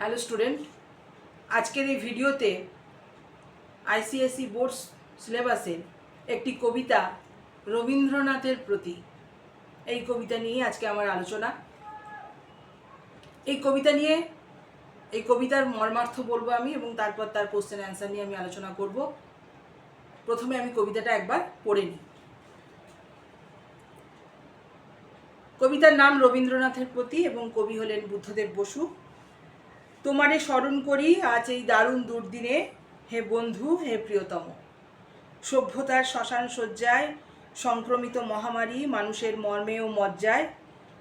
Hello student আজকের এই ভিডিওতে আইসিএসসি বোর্ড সিলেবাসের একটি কবিতা রবীন্দ্রনাথের প্রতি। এই কবিতা নিয়ে আজকে আমার আলোচনা। এই কবিতা নিয়ে, এই কবিতার মর্মার্থ বলব আমি এবং তারপর তার কোশ্চেন অ্যান্সার নিয়ে আমি আলোচনা করব। প্রথমে আমি কবিতাটা একবার পড়ে নিই। কবিতার নাম রবীন্দ্রনাথের প্রতি এবং কবি হলেন বুদ্ধদেব বসু। তোমারে স্মরণ করি আজ এই দারুণ দুর্দিনে। হে বন্ধু, হে প্রিয়তম। সভ্যতার শ্মশান শয্যায় সংক্রমিত মহামারী মানুষের মর্মে ও মজ্জায়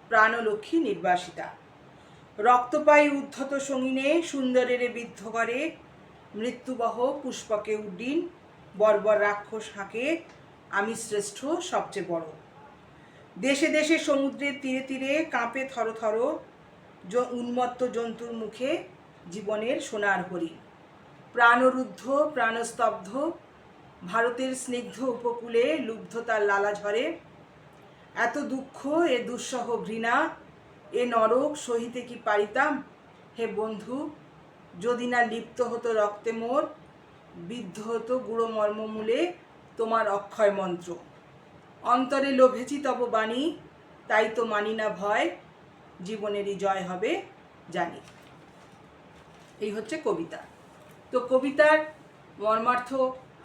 প্রাণলক্ষ্মী নির্বাসিতা। রক্তপায়ী উদ্ধত সঙ্গিনে সুন্দরেরে বিদ্ধ করে মৃত্যুবহ পুষ্পকে উড্ডিন, বর্বর রাক্ষস হাঁকে আমি শ্রেষ্ঠ সবচেয়ে বড়। দেশে দেশে সমুদ্রের তীরে তীরে কাঁপে থর থর জ- উন্মত্ত জন্তুর মুখে জীবনের সোনার হরিণ প্রাণরুদ্ধ, প্রাণস্তব্ধ, ভারতের স্নিগ্ধ উপকূলে লুব্ধতার লালা ঝরে। এত দুঃখ, এ দুঃসহ ঘৃণা, এ নরক সহিতে কি পারিতাম? হে বন্ধু, যদি না লিপ্ত হতো রক্তে মোর, বিদ্ধ হতো গুঁড়ো মর্মমূলে তোমার অক্ষয় মন্ত্র অন্তরে লোভেছি তব বাণী, তাই তো মানি না ভয়। জীবনেরই জয় হবে জানি। এই হচ্ছে কবিতা। তো কবিতার মর্মার্থ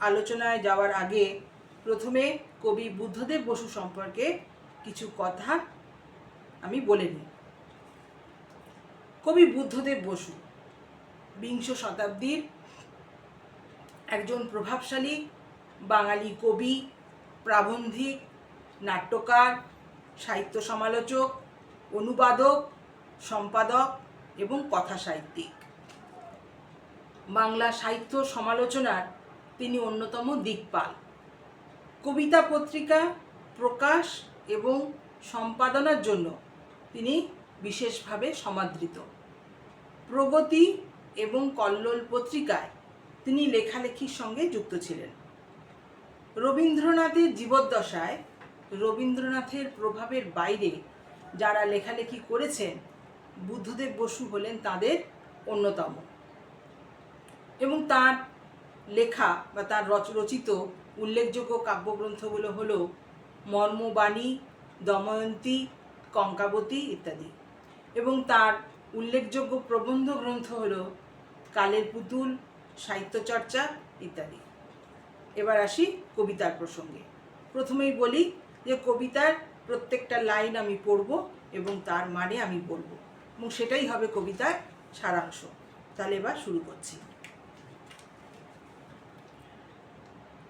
আলোচনায় যাওয়ার আগে প্রথমে কবি বুদ্ধদেব বসু সম্পর্কে কিছু কথা আমি বলে নিই। কবি বুদ্ধদেব বসু বিংশ শতাব্দীর একজন প্রভাবশালী বাঙালি কবি, প্রাবন্ধিক, নাট্যকার, সাহিত্য সমালোচক অনুবাদক, সম্পাদক এবং কথা সাহিত্যিক। বাংলা সাহিত্য সমালোচনার তিনি অন্যতম দিকপাল। কবিতা পত্রিকা, প্রকাশ এবং সম্পাদনার জন্য তিনি বিশেষভাবে সমাদৃত। প্রগতি এবং কল্লোল পত্রিকায় তিনি লেখালেখির সঙ্গে যুক্ত ছিলেন। রবীন্দ্রনাথের জীবদ্দশায় রবীন্দ্রনাথের প্রভাবের বাইরে যারা লেখালেখি করেছেন, বুদ্ধদেব বসু হলেন তাদের অন্যতম। এবং তার লেখা বা তার রচ রচিত উল্লেখযোগ্য কাব্যগ্রন্থগুলো হল মর্মবাণী, দময়ন্তী, কঙ্কাবতী ইত্যাদি। এবং তার উল্লেখযোগ্য প্রবন্ধ গ্রন্থ হল কালের পুতুল, সাহিত্যচর্চা ইত্যাদি। এবার আসি কবিতার প্রসঙ্গে। প্রথমেই বলি যে কবিতার প্রত্যেকটা লাইন আমি পড়ব এবং তার মানে আমি বলব। এবং সেটাই হবে কবিতার সারাংশ। তাহলে এবার শুরু করছি।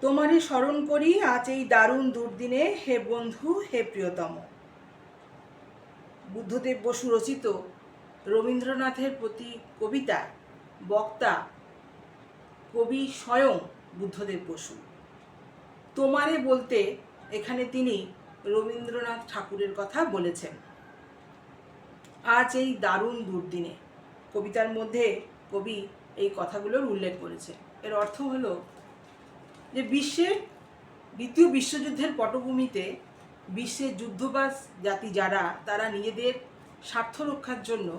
তোমারে স্মরণ করি আজ এই দারুণ দুর্দিনে, হে বন্ধু, হে প্রিয়তম। বুদ্ধদেব বসু রচিত রবীন্দ্রনাথের প্রতি কবিতা, বক্তা, কবি স্বয়ং বুদ্ধদেব বসু। তোমারে বলতে এখানে তিনি রবীন্দ্রনাথ ঠাকুরের কথা বলেছেন। আজ এই দারুণ দুর্দিনে কবিতার মধ্যে কবি এই কথাগুলোর উল্লেখ করেছে এর অর্থ হলো যে বিশ্বের, দ্বিতীয় বিশ্বযুদ্ধের পটভূমিতে বিশ্বের যুদ্ধবাস জাতি যারা, তারা নিজেদের স্বার্থ রক্ষার জন্য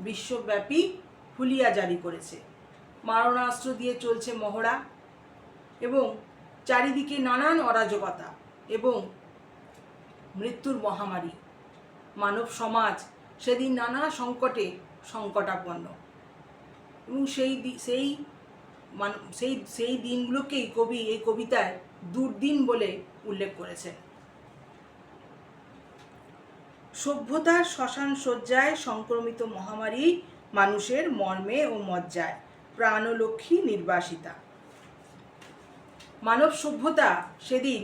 বিশ্বব্যাপী হুলিয়া জারি করেছে। মারণাস্ত্র দিয়ে চলছে মহড়া এবং চারিদিকে নানান অরাজকতা এবং মৃত্যুর মহামারী। মানব সমাজ সেদিন নানা সংকটে সংকটাপন্ন। এবং সেই সেই সেই সেই দিনগুলোকেই কবি, এই কবিতায় দুর্দিন বলে উল্লেখ করেছেন। সভ্যতার শ্মশান শয্যায় সংক্রমিত মহামারী মানুষের মর্মে ও মজ্জায়, প্রাণলক্ষ্মী নির্বাসিতা। মানব সভ্যতা সেদিন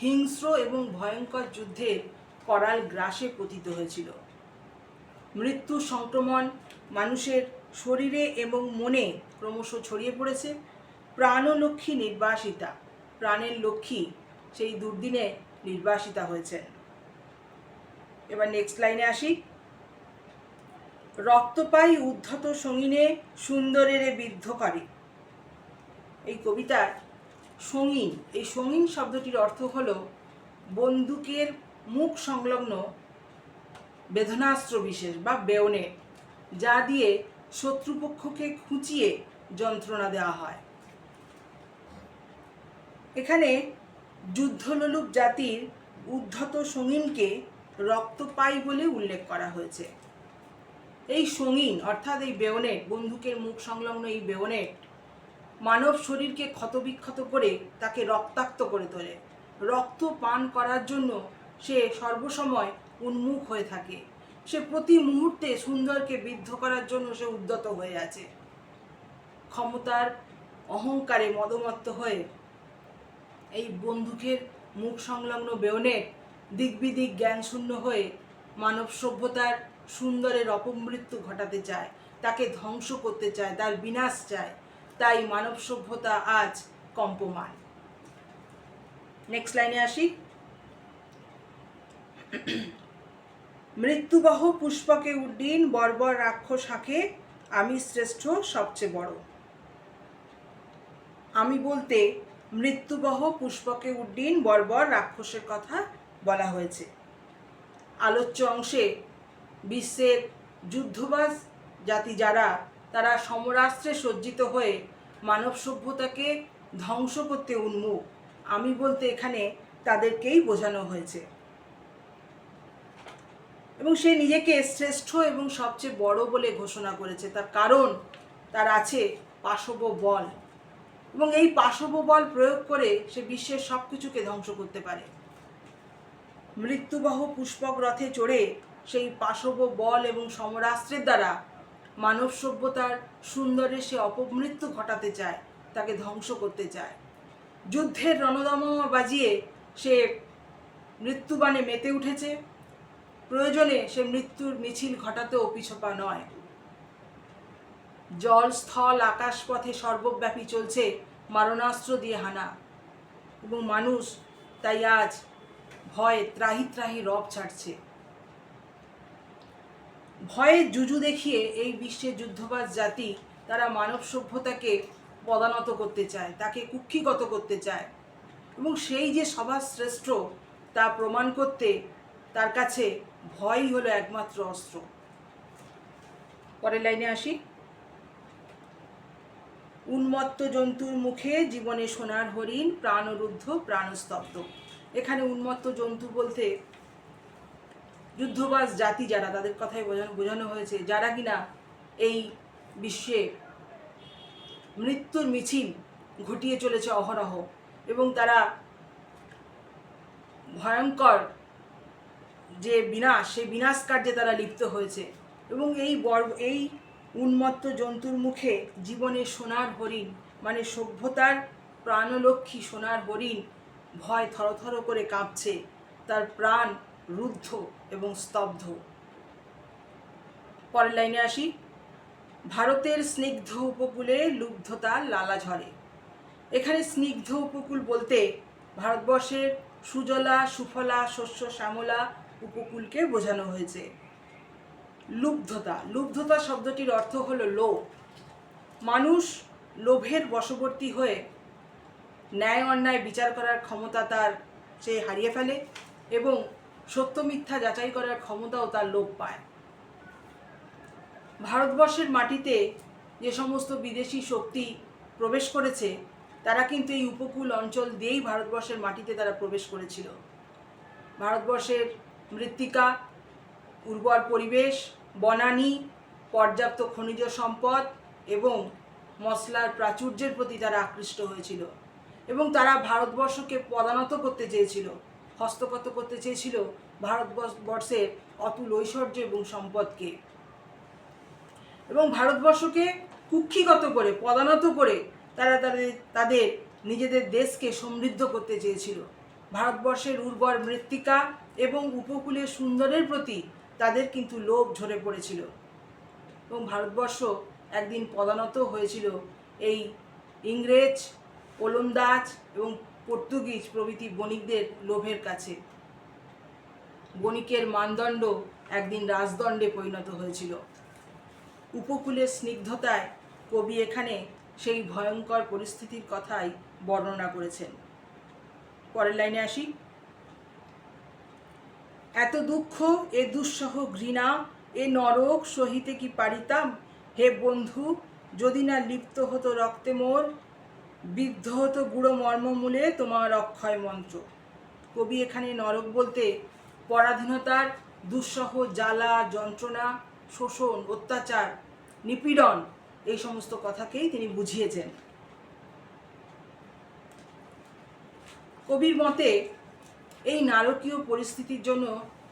হিংস্র এবং ভয়ঙ্কর যুদ্ধের করাল গ্রাসে পতিত হয়েছিল। মৃত্যু সংক্রমণ মানুষের শরীরে এবং মনে ক্রমশ ছড়িয়ে পড়েছে। প্রাণলক্ষ্মী নির্বাসিতা, প্রাণের লক্ষ্মী সেই দুর্দিনে নির্বাসিতা হয়েছেন। এবার নেক্সট লাইনে আসি। রক্তপাই উদ্ধত সঙ্গিনে সুন্দরেরে বিদ্ধ করে। এই কবিতার সঙ্গীন, এই সঙ্গীন শব্দটির অর্থ হলো বন্দুকের মুখ সংলগ্ন বেদনাস্ত্র বিশেষ বা বেয়নেট যা দিয়ে শত্রুপক্ষকে খুঁচিয়ে যন্ত্রণা দেওয়া হয়। এখানে যুদ্ধলোলুপ জাতির উদ্ধত সঙ্গীনকে রক্তপাই বলে উল্লেখ করা হয়েছে। এই সঙ্গীন, অর্থাৎ এই বেয়নেট বন্দুকের মুখ সংলগ্ন এই বেয়নেট মানব শরীরকে ক্ষতবিক্ষত করে তাকে রক্তাক্ত করে তোলে। রক্ত পান করার জন্য সে সর্বসময় উন্মুখ হয়ে থাকে। সে প্রতি মুহূর্তে সুন্দরকে বিদ্ধ করার জন্য সে উদ্যত হয়ে আছে। ক্ষমতার অহংকারে মদমত্ত হয়ে এই বন্দুকের মুখ সংলগ্ন বেয়নেট দিকবিদিক জ্ঞানশূন্য হয়ে মানব সভ্যতার সুন্দরের অপমৃত্যু ঘটাতে চায়, তাকে ধ্বংস করতে চায়, তার বিনাশ চায়। তাই মানব সভ্যতা আজ কম্পমান। নেক্সট লাইনে আসি। মৃত্যুবহ পুষ্পকে উড্ডীন, বর্বর রাক্ষস শাখে আমি শ্রেষ্ঠ সবচেয়ে বড়। আমি বলতে মৃত্যুবহ পুষ্পকে উড্ডীন, বর্বর রাক্ষসের কথা বলা হয়েছে। আলোচ্য অংশে বিশ্বের যুদ্ধবাজ জাতি যারা তারা সমরাস্ত্রে সজ্জিত হয়ে মানব সভ্যতাকে ধ্বংস করতে উন্মুখ। আমি বলতে এখানে তাদেরকেই বোঝানো হয়েছে। এবং সে নিজেকে শ্রেষ্ঠ এবং সবচেয়ে বড় বলে ঘোষণা করেছে। তার কারণ তার আছে পাশব বল। এবং এই পাশব বল প্রয়োগ করে সে বিশ্বের সব কিছুকে ধ্বংস করতে পারে। মৃত্যুবহ পুষ্পক রথে চড়ে সেই পাশব বল এবং সমরাস্ত্রের দ্বারা মানব সভ্যতার সুন্দরে সে অপমৃত্যু ঘটাতে চায়, তাকে ধ্বংস করতে চায়। যুদ্ধের রণদমা বাজিয়ে সে মৃত্যুবাণে মেতে উঠেছে। প্রয়োজনে সে মৃত্যুর মিছিল ঘটাতেও পিছপা নয়। জল, স্থল, আকাশ পথে সর্বব্যাপী চলছে মারণাস্ত্র দিয়ে হানা। এবং মানুষ তাই আজ ভয়ে ত্রাহি ত্রাহি রব ছাড়ছে। ভয়ে জুজু দেখিয়ে এই বিশ্বের যুদ্ধবাজ জাতি তারা মানব সভ্যতাকে পদানত করতে চায়, তাকে কুক্ষিগত করতে চায়। এবং সেই যে সবার শ্রেষ্ঠ তা প্রমাণ করতে তার কাছে ভয়ই হলো একমাত্র অস্ত্র। পরের লাইনে আসি। উন্মত্ত জন্তুর মুখে জীবনে সোনার হরিণ, প্রাণরুদ্ধ, প্রাণস্তব্ধ। এখানে উন্মত্ত জন্তু বলতে যুদ্ধবাজ জাতি যারা, তাদের কথাই বোঝানো হয়েছে। যারা কিনা এই বিশ্বে মৃত্যুর মিছিল ঘটিয়ে চলেছে অহরহ এবং তারা ভয়ঙ্কর যে বিনাশ, সেই বিনাশ কার্যে তারা লিপ্ত হয়েছে এবং এই বর এই উন্মত্ত জন্তুর মুখে জীবনে সোনার হরিণ মানে সভ্যতার প্রাণলক্ষ্মী সোনার হরিণ ভয় থরথর করে কাঁপছে। তার প্রাণ রুদ্ধ এবং স্তব্ধ। পরের লাইনে আসি। ভারতের স্নিগ্ধ উপকূলে লুব্ধতা লালা ঝরে। এখানে স্নিগ্ধ উপকূল বলতে ভারতবর্ষের সুজলা, সুফলা, শস্য, শ্যামলা উপকূলকে বোঝানো হয়েছে। লুব্ধতা। লুব্ধতা শব্দটির অর্থ হলো লোভ। মানুষ লোভের বশবর্তী হয়ে ন্যায় অন্যায় বিচার করার ক্ষমতা তার সে হারিয়ে ফেলে এবং সত্য মিথ্যা যাচাই করার ক্ষমতাও তার লোপ পায়। ভারতবর্ষের মাটিতে যে সমস্ত বিদেশি শক্তি প্রবেশ করেছে, তারা কিন্তু এই উপকূল অঞ্চল দিয়েই ভারতবর্ষের মাটিতে তারা প্রবেশ করেছিল। ভারতবর্ষের মৃত্তিকা, উর্বর পরিবেশ, বনানী, পর্যাপ্ত খনিজ সম্পদ এবং মশলার প্রাচুর্যের প্রতি তারা আকৃষ্ট হয়েছিল এবং তারা ভারতবর্ষকে পদানত করতে চেয়েছিল। হস্তগত করতে চেয়েছিল ভারতবর্ষের অতুল ঐশ্বর্য এবং সম্পদকে। এবং ভারতবর্ষকে কুক্ষিগত করে, পদানত করে তারা তাদের তাদের নিজেদের দেশকে সমৃদ্ধ করতে চেয়েছিল। ভারতবর্ষের উর্বর মৃত্তিকা এবং উপকূলের সুন্দরের প্রতি তাদের কিন্তু লোভ ঝরে পড়েছিল। এবং ভারতবর্ষ একদিন পদানত হয়েছিল এই ইংরেজ, ওলন্দাজ এবং পর্তুগিজ প্রভৃতি বণিকদের লোভের কাছে। বণিকের মানদণ্ড একদিন রাজদণ্ডে পরিণত হয়েছিল। উপকূলের স্নিগ্ধতায় কবি এখানে সেই ভয়ঙ্কর পরিস্থিতির কথাই বর্ণনা করেছেন। পরের লাইনে আসি। এত দুঃখ, এ দুঃসহ ঘৃণা, এ নরক সহিতে কি পারিতাম? হে বন্ধু, যদি না লিপ্ত হতো রক্তে মোর বিদ্ধ হতো গুঁড়ো মর্মমূলে তোমার অক্ষয় মন্ত্র। কবি এখানে নরক বলতে পরাধীনতার, দুঃসহ জ্বালা, যন্ত্রণা, শোষণ, অত্যাচার, নিপীড়ন এই সমস্ত কথাকেই তিনি বুঝিয়েছেন। কবির মতে এই নারকীয় পরিস্থিতির জন্য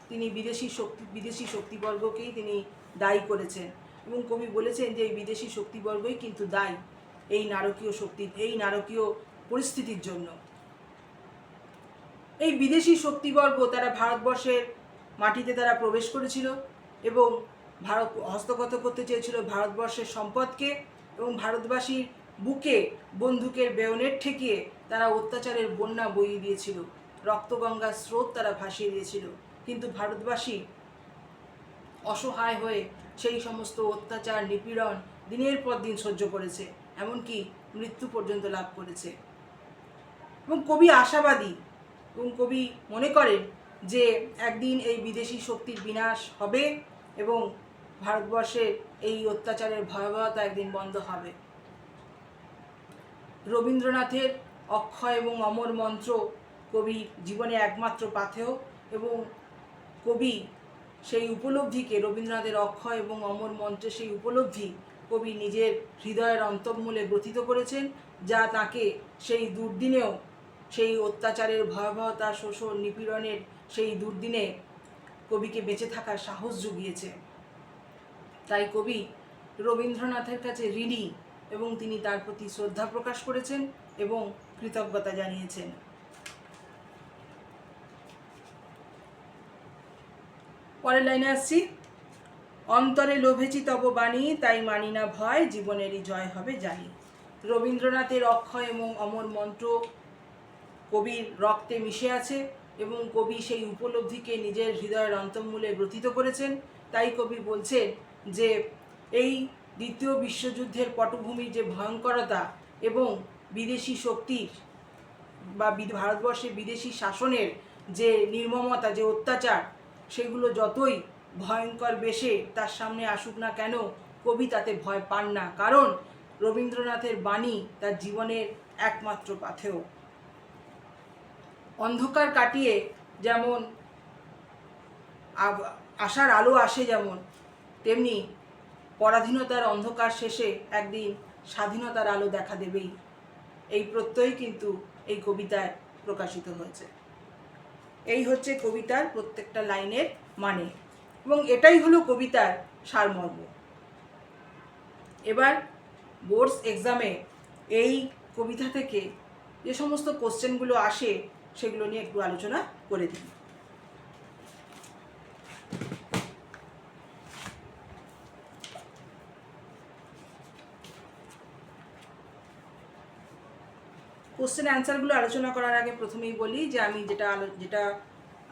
তিনি বিদেশি শক্তি, বিদেশি শক্তিবর্গকেই তিনি দায়ী করেছেন এবং কবি বলেছেন যে এই বিদেশি শক্তিবর্গই কিন্তু দায়ী। এই নারকীয় শক্তি এই নারকীয় পরিস্থিতির জন্য। এই বিদেশি শক্তিবর্গ তারা ভারতবর্ষের মাটিতে তারা প্রবেশ করেছিল এবং ভারত হস্তগত করতে চেয়েছিল ভারতবর্ষের সম্পদকে এবং ভারতবাসীর বুকে বন্দুকের বেয়নেট ঠেকিয়ে তারা অত্যাচারের বন্যা বইয়ে দিয়েছিল। রক্তগঙ্গার স্রোত তারা ভাসিয়ে দিয়েছিল। কিন্তু ভারতবাসী অসহায় হয়ে সেই সমস্ত অত্যাচার, নিপীড়ন দিনের পর দিন সহ্য করেছে। এমনকি মৃত্যু পর্যন্ত লাভ করেছে। এবং কবি আশাবাদী এবং কবি মনে করেন যে একদিন এই বিদেশি শক্তির বিনাশ হবে এবং ভারতবর্ষের এই অত্যাচারের ভয়াবহতা একদিন বন্ধ হবে। রবীন্দ্রনাথের অক্ষয় এবং অমর মন্ত্র কবির জীবনে একমাত্র পাথেয় এবং কবি সেই উপলব্ধিকে, রবীন্দ্রনাথের অক্ষয় এবং অমর মন্ত্রে সেই উপলব্ধি কবি নিজের হৃদয়ের অন্তঃমূলে গ্রথিত করেছেন, যা তাকে সেই দুর্দিনেও, সেই অত্যাচারের ভয়াবহতা শোষণ নিপীড়নের সেই দুর্দিনে কবিকে বেঁচে থাকার সাহস জুগিয়েছে। তাই কবি রবীন্দ্রনাথের কাছে ঋণী এবং তিনি তার প্রতি শ্রদ্ধা প্রকাশ করেছেন এবং কৃতজ্ঞতা জানিয়েছেন। পরের লাইনে আসছি। অন্তরে লোভেছি তব বাণী তাই মানি না ভয়, জীবনেরই জয় হবে জানি। রবীন্দ্রনাথের অক্ষয় এবং অমর মন্ত্র কবির রক্তে মিশে আছে এবং কবি সেই উপলব্ধিকে নিজের হৃদয়ের অন্তঃমূলে গ্রথিত করেছেন। তাই কবি বলছেন যে, এই দ্বিতীয় বিশ্বযুদ্ধের পটভূমির যে ভয়ঙ্করতা এবং বিদেশি শক্তির বা বি- ভারতবর্ষে বিদেশি শাসনের যে নির্মমতা, যে অত্যাচার, সেগুলো যতই ভয়ঙ্কর বেশে তার সামনে আসুক না কেন কবি তাতে ভয় পান না, কারণ রবীন্দ্রনাথের বাণী তার জীবনের একমাত্র পাথেয়। অন্ধকার কাটিয়ে যেমন আশার আলো আসে যেমন, তেমনি পরাধীনতার অন্ধকার শেষে একদিন স্বাধীনতার আলো দেখা দেবেই। এই প্রত্যয় কিন্তু এই কবিতায় প্রকাশিত হয়েছে। এই হচ্ছে কবিতার প্রত্যেকটা লাইনের মানে। এবং এটাই হলো কবিতার সারমর্ম। এবার বোর্ডস এক্সামে এই কবিতা থেকে যে সমস্ত কোশ্চেনগুলো আসে, সেগুলো নিয়ে একটু আলোচনা করে দিই। কোশ্চেন অ্যান্সারগুলো আলোচনা করার আগে প্রথমেই বলি যে আমি যেটা যেটা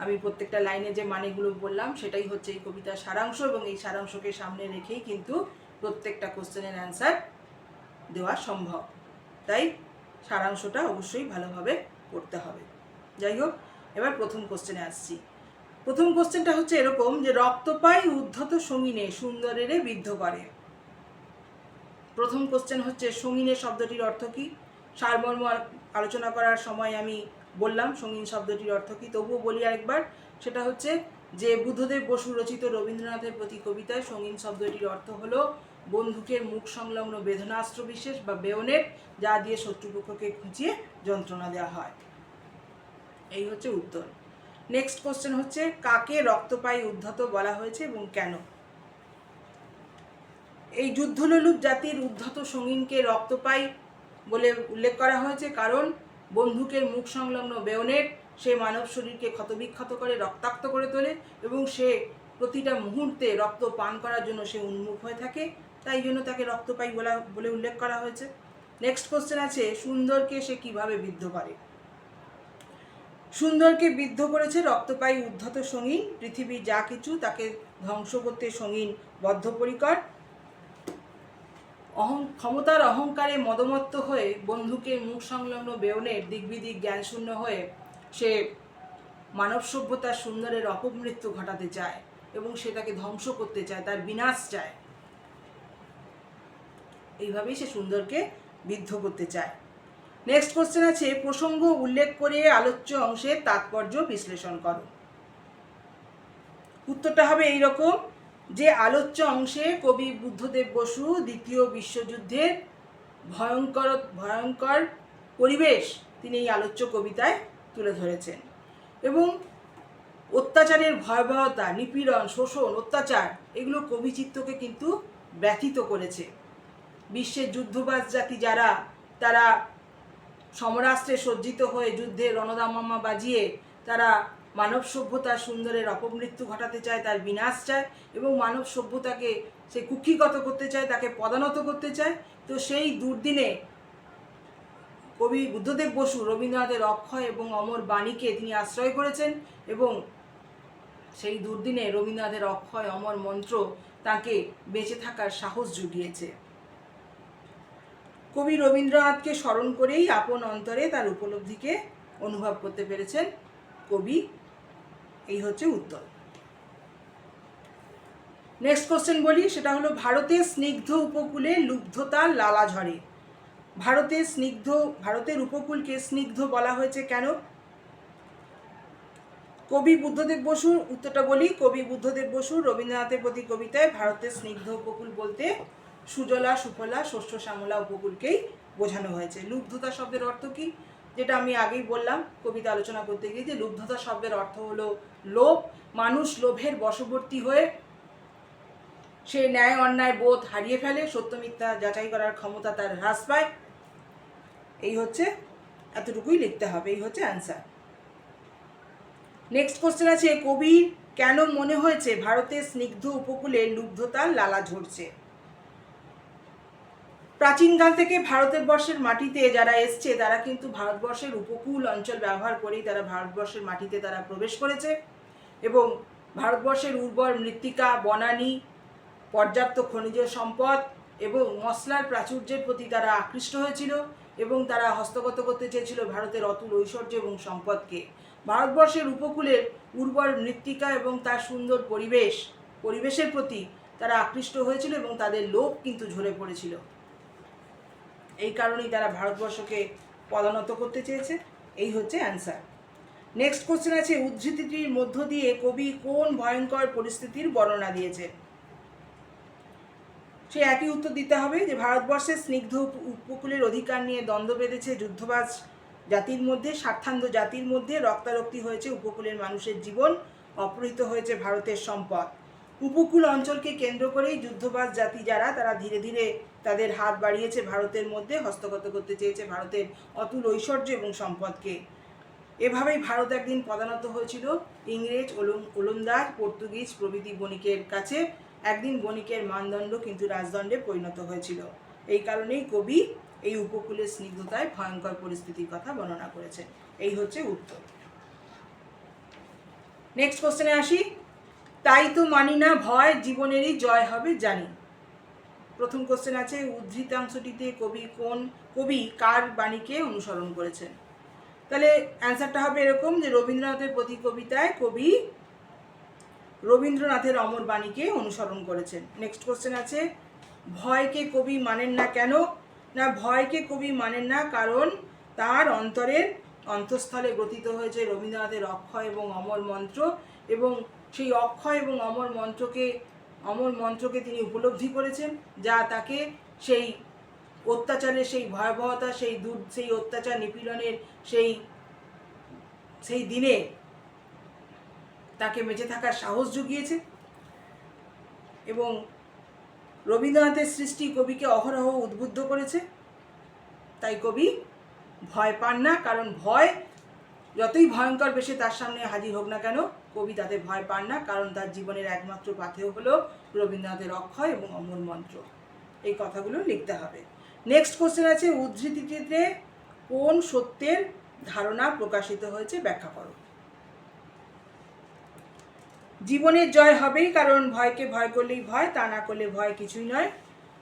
আমি প্রত্যেকটা লাইনে যে মানেগুলো বললাম, সেটাই হচ্ছে এই কবিতার সারাংশ এবং এই সারাংশকে সামনে রেখেই কিন্তু প্রত্যেকটা কোশ্চেনের অ্যান্সার দেওয়া সম্ভব। তাই সারাংশটা অবশ্যই ভালোভাবে পড়তে হবে। যাই হোক, এবার প্রথম কোশ্চেনে আসছি। প্রথম কোশ্চেনটা হচ্ছে এরকম যে রক্তপাই উদ্ধত সঙ্গিনে সুন্দরেরে বিদ্ধ করে। প্রথম কোশ্চেন হচ্ছে সঙ্গিনে শব্দটির অর্থ কী? সারমর্ম আলোচনা করার সময় আমি বললাম, সঙ্গীন শব্দটির অর্থ কী? তবুও বলি আরেকবার, সেটা হচ্ছে যে বুদ্ধদেব বসু রচিত রবীন্দ্রনাথের প্রতি কবিতায় সঙ্গীন শব্দটির অর্থ হলো বন্দুকের মুখ সংলগ্ন বেদনাস্ত্র বিশেষ বা বেয়নেট যা দিয়ে শত্রুপক্ষকে খুঁচিয়ে যন্ত্রণা দেওয়া হয়। এই হচ্ছে উত্তর। নেক্সট কোশ্চেন হচ্ছে, কাকে রক্তপাই উদ্ধত বলা হয়েছে এবং কেন? এই যুদ্ধলোলুপ জাতির উদ্ধত সঙ্গীনকে রক্তপাই বলে উল্লেখ করা হয়েছে কারণ বন্দুকের মুখ সংলগ্ন বেয়নেট, সে মানব শরীরকে ক্ষতবিক্ষত করে, রক্তাক্ত করে তোলে এবং সে প্রতিটা মুহূর্তে রক্ত পান করার জন্য সে উন্মুখ হয়ে থাকে। তাই জন্য তাকে রক্তপাই বলা বলে উল্লেখ করা হয়েছে। নেক্সট কোশ্চেন আছে, সুন্দরকে সে কীভাবে বিদ্ধ করে? সুন্দরকে বিদ্ধ করেছে রক্তপায়ী উদ্ধত সঙ্গীন পৃথিবীর যা কিছু তাকে ধ্বংস করতে সঙ্গীন বদ্ধপরিকর। অহং ক্ষমতার অহংকারে মদমত্ত হয়ে বন্ধুকে মুখ সংলগ্ন বেয়নের দিগ্বিদিক জ্ঞানশূন্য হয়ে সে মানব সভ্যতার সুন্দরের অপমৃত্যু ঘটাতে চায় এবং সে তাকে ধ্বংস করতে চায়, তার বিনাশ চায়। এইভাবেই সে সুন্দরকে বিদ্ধ করতে চায়। নেক্সট কোশ্চেন আছে, প্রসঙ্গ উল্লেখ করে আলোচ্য অংশের তাৎপর্য বিশ্লেষণ করো। উত্তরটা হবে এই রকম যে আলোচ্য অংশে কবি বুদ্ধদেব বসু দ্বিতীয় বিশ্বযুদ্ধের ভয়ঙ্কর ভয়ঙ্কর পরিবেশ তিনি এই আলোচ্য কবিতায় তুলে ধরেছেন। এবং অত্যাচারের ভয়াবহতা, নিপীড়ন, শোষণ, অত্যাচার এগুলো কবিচিত্তকে কিন্তু ব্যথিত করেছে। বিশ্বের যুদ্ধবাজ জাতি যারা, তারা সমরাস্ত্রে সজ্জিত হয়ে যুদ্ধে রণদামামা বাজিয়ে তারা মানব সভ্যতার সুন্দরের অপমৃত্যু ঘটাতে চায়, তার বিনাশ চায় এবং মানব সভ্যতাকে সে কুক্ষিগত করতে চায়, তাকে পদানত করতে চায়। তো সেই দুর্দিনে কবি বুদ্ধদেব বসু, রবীন্দ্রনাথের অক্ষয় এবং অমর বাণীকে তিনি আশ্রয় করেছেন এবং সেই দুর্দিনে রবীন্দ্রনাথের অক্ষয় অমর মন্ত্র তাকে বেঁচে থাকার সাহস জুগিয়েছে। কবি রবীন্দ্রনাথকে স্মরণ করেই আপন অন্তরে তার উপলব্ধিকে অনুভব করতে পেরেছেন কবি এই হচ্ছে উত্তর। নেক্সট কোশ্চেন বলি, সেটা হলো ভারতের স্নিগ্ধ উপকূলে লুব্ধতা লালা ঝরে। ভারতের স্নিগ্ধ, ভারতের উপকূলকে স্নিগ্ধ বলা হয়েছে কেন? কবি বুদ্ধদেব বসুর উত্তরটা বলি, কবি বুদ্ধদেব বসু রবীন্দ্রনাথের প্রতি কবিতায় ভারতের স্নিগ্ধ উপকূল বলতে সুজলা, সুফলা, শস্য, শ্যামলা উপকূলকেই বোঝানো হয়েছে। লুব্ধতা শব্দের অর্থ কি? যেটা আমি আগেই বললাম, কবিতা আলোচনা করতে গিয়ে যে লুব্ধতা শব্দের অর্থ হলো লোভ, মানুষ লোভের বশবর্তী হয়ে সে ন্যায় অন্যায় বোধ হারিয়ে ফেলে, সত্য মিথ্যা যাচাই করার ক্ষমতা তার হ্রাস পায়। এই হচ্ছে এতটুকুই লিখতে হবে, এই হচ্ছে অ্যান্সার নেক্সট কোশ্চেন আছে কবির কেন মনে হয়েছে ভারতের স্নিগ্ধ উপকূলে লুব্ধতার লালা ঝরছে? প্রাচীনকাল থেকে ভারতের বর্ষের মাটিতে যারা এসছে, তারা কিন্তু ভারতবর্ষের উপকূল অঞ্চল ব্যবহার করেই তারা ভারতবর্ষের মাটিতে তারা প্রবেশ করেছে। এবং ভারতবর্ষের উর্বর মৃত্তিকা, বনানী, পর্যাপ্ত খনিজ সম্পদ এবং মশলার প্রাচুর্যের প্রতি তারা আকৃষ্ট হয়েছিল এবং তারা হস্তগত করতে চেয়েছিল ভারতের অতুল ঐশ্বর্য এবং সম্পদকে। ভারতবর্ষের উপকূলের উর্বর মৃত্তিকা এবং তার সুন্দর পরিবেশ, পরিবেশের প্রতি তারা আকৃষ্ট হয়েছিল এবং তাদের লোভ কিন্তু ঝরে পড়েছিল। এই কারণেই তারা ভারতবর্ষকে পদানত করতে চেয়েছে। এই হচ্ছে অ্যান্সার। নেক্সট কোশ্চেন আছে, উদ্ধৃতিটির মধ্য দিয়ে কবি কোন ভয়ঙ্কর পরিস্থিতির বর্ণনা দিয়েছে? সে একই উত্তর দিতে হবে যে ভারতবর্ষের স্নিগ্ধ উপকূলের অধিকার নিয়ে দ্বন্দ্ব বেঁধেছে যুদ্ধবাজ জাতির মধ্যে, স্বার্থান্ধ জাতির মধ্যে রক্তারক্তি হয়েছে উপকূলের মানুষের জীবন, অপহৃত হয়েছে ভারতের সম্পদ। উপকূল অঞ্চলকে কেন্দ্র করেই যুদ্ধবাজ জাতি যারা, তারা ধীরে ধীরে তাদের হাত বাড়িয়েছে ভারতের মধ্যে, হস্তগত করতে চেয়েছে ভারতের অতুল ঐশ্বর্য এবং সম্পদকে। এভাবেই ভারত একদিন পদানত হয়েছিল। ইংরেজ ওলন- ওলন্দাজ, পর্তুগিজ প্রভৃতি বণিকের কাছে একদিন বণিকের মানদণ্ড কিন্তু রাজদণ্ডে পরিণত হয়েছিল। এই কারণেই কবি এই উপকূলের স্নিগ্ধতায় ভয়ঙ্কর পরিস্থিতির কথা বর্ণনা করেছেন। এই হচ্ছে উত্তর। নেক্সট কোশ্চেনে আসি। তাই তো মানি না, ভয় জীবনেরই জয় হবে জানি। প্রথম কোশ্চেন আছে, উদ্ধৃতাংশটিতে কবি কোন কবি কার বাণীকে অনুসরণ করেছেন? তাহলে অ্যান্সারটা হবে এরকম যে রবীন্দ্রনাথের প্রতি কবিতায় কবি রবীন্দ্রনাথের অমর বাণীকে অনুসরণ করেছেন। নেক্সট কোশ্চেন আছে, ভয়কে কবি মানেন না কেন? না, ভয়কে কবি মানেন না কারণ তার অন্তরের অন্তঃস্থলে গ্রথিত হয়েছে রবীন্দ্রনাথের অক্ষয় এবং অমর মন্ত্র এবং সেই অক্ষয় এবং অমর মন্ত্রকে অমর মন্ত্রকে তিনি উপলব্ধি করেছেন, যা তাকে সেই অত্যাচারের সেই ভয়াবহতা, সেই দূর, সেই অত্যাচার নিপীড়নের সেই সেই দিনে তাকে বেঁচে থাকার সাহস জুগিয়েছে। এবং রবীন্দ্রনাথের সৃষ্টি কবিকে অহরহ উদ্বুদ্ধ করেছে। তাই কবি ভয় পান না, কারণ ভয় যতই ভয়ঙ্কর বেশে তার সামনে হাজির হোক না কেন, কবি তাতে ভয় পান না, কারণ তার জীবনের একমাত্র পাথেয় হলো রবীন্দ্রনাথের অক্ষয় এবং অমর মন্ত্র। এই কথাগুলো লিখতে হবে। নেক্সট কোশ্চেন আছে উদ্ধৃতিটিতে কোন সত্যের ধারণা প্রকাশিত হয়েছে? ব্যাখ্যা করো। জীবনের জয় হবেই, কারণ ভয়কে ভয় করলেই ভয়, তা না করলে ভয় কিছুই নয়।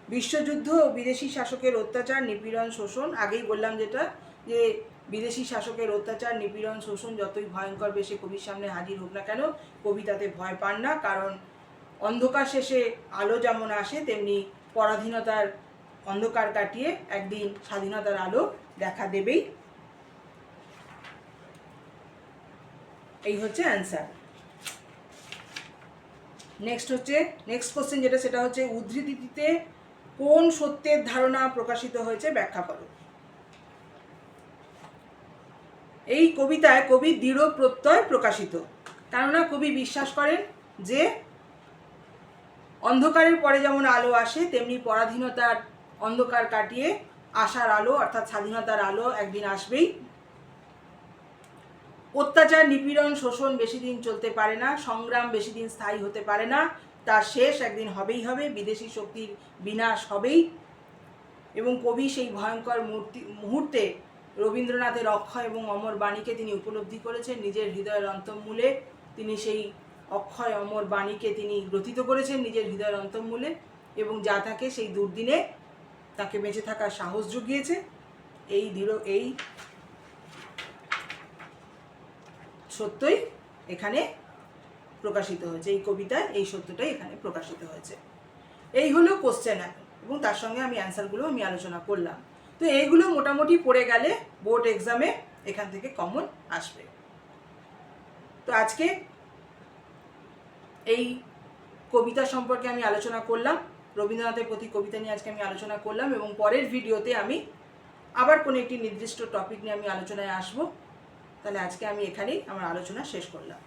বিশ্বযুদ্ধ ও বিদেশি শাসকের অত্যাচার, নিপীড়ন, শোষণ, আগেই বললাম যেটা, যে বিদেশি শাসকের অত্যাচার, নিপীড়ন, শোষণ, যতই ভয়ঙ্কর বেশে কবির সামনে হাজির হোক না কেন কবি তাতে ভয় পান না, কারণ অন্ধকার শেষে আলো যেমন আসে, তেমনি পরাধীনতার অন্ধকার কাটিয়ে একদিন স্বাধীনতার আলো দেখা দেবেই। এই হচ্ছে অ্যান্সার নেক্সট হচ্ছে নেক্সট কোশ্চেন যেটা, সেটা হচ্ছে উদ্ধৃতিতে কোন সত্যের ধারণা প্রকাশিত হয়েছে ব্যাখ্যা করো। এই কবিতায় কবি দৃঢ় প্রত্যয় প্রকাশিত। কেননা কবি বিশ্বাস করেন যে অন্ধকারের পরে যেমন আলো আসে, তেমনি পরাধীনতার অন্ধকার কাটিয়ে আশার আলো, অর্থাৎ স্বাধীনতার আলো একদিন আসবেই। অত্যাচার, নিপীড়ন, শোষণ বেশি দিন চলতে পারে না, সংগ্রাম বেশি দিন স্থায়ী হতে পারে না তার শেষ একদিন হবেই হবে, বিদেশি শক্তির বিনাশ হবেই। এবং কবি সেই ভয়ঙ্কর মূর্তি মুহূর্তে রবীন্দ্রনাথের অক্ষয় এবং অমর বাণীকে তিনি উপলব্ধি করেছেন, নিজের হৃদয়ের অন্তঃমূলে তিনি সেই অক্ষয়, অমর বাণীকে তিনি গ্রথিত করেছেন নিজের হৃদয়ের অন্তঃমূলে এবং যা তাকে সেই দুর্দিনে তাকে বেঁচে থাকার সাহস জুগিয়েছে। এই দৃঢ়, এই সত্যই এখানে প্রকাশিত হয়েছে, এই কবিতায় এই সত্যটাই এখানে প্রকাশিত হয়েছে। এই হলো কোশ্চেন এবং তার সঙ্গে আমি অ্যান্সারগুলো আমি আলোচনা করলাম। তো এইগুলো মোটামুটি পড়ে গেলে বোর্ড এক্সামে এখান থেকে কমন আসবে। তো আজকে এই কবিতা সম্পর্কে আমি আলোচনা করলাম। রবীন্দ্রনাথের প্রতি কবিতা নিয়ে আজকে আমি আলোচনা করলাম এবং পরের ভিডিওতে আমি আবার কোনো একটি নির্দিষ্ট টপিক নিয়ে আমি আলোচনায় আসব। তাহলে আজকে আমি এখানেই আমার আলোচনা শেষ করলাম।